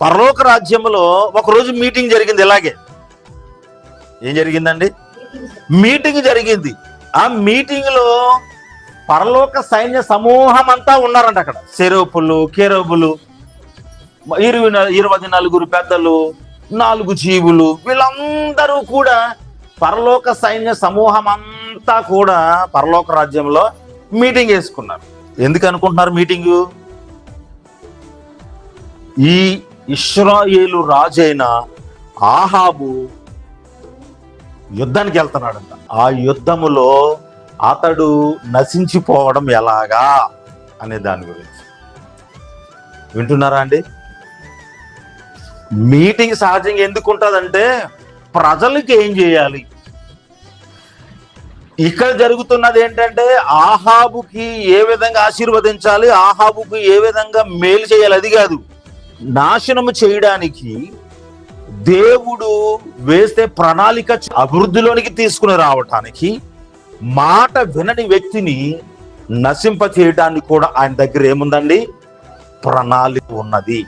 పరలోక రాజ్యంలో ఒకరోజు మీటింగ్ జరిగింది ఇలాగే ఏం జరిగిందండి? మీటింగ్ జరిగింది. ఆ మీటింగ్లో పరలోక సైన్య సమూహం అంతా ఉన్నారంట అక్కడ. సెరోపులు కేరోపులు ఇరవై ఇరవై నలుగురు పెద్దలు నాలుగు జీవులు వీళ్ళందరూ కూడా పరలోక సైన్య సమూహం అంతా కూడా పరలోక రాజ్యంలో మీటింగ్ వేసుకున్నారు ఎందుకు అనుకుంటున్నారు మీటింగు? ఈ ఇష్రాయేలు రాజైన ఆహాబు యుద్ధానికి వెళ్తున్నాడంట. ఆ యుద్ధములో అతడు నశించిపోవడం ఎలాగా అనే దాని గురించి. వింటున్నారా అండి? మీటింగ్ సహజంగా ఎందుకు ఉంటుందంటే ప్రజలకి ఏం చేయాలి? ఇక్కడ జరుగుతున్నది ఏంటంటే ఆహాబుకి ఏ విధంగా ఆశీర్వదించాలి? ఆహాబుకి ఏ విధంగా మేలు చేయాలి? అది కాదు. నాశనము చేయడానికి దేవుడు వేస్తే ప్రణాళిక అభివృద్ధిలోనికి తీసుకుని రావటానికి మాట వినని వ్యక్తిని నశింప చేయడానికి కూడా ఆయన దగ్గర ఏముందండి? ప్రణాళిక ఉన్నది.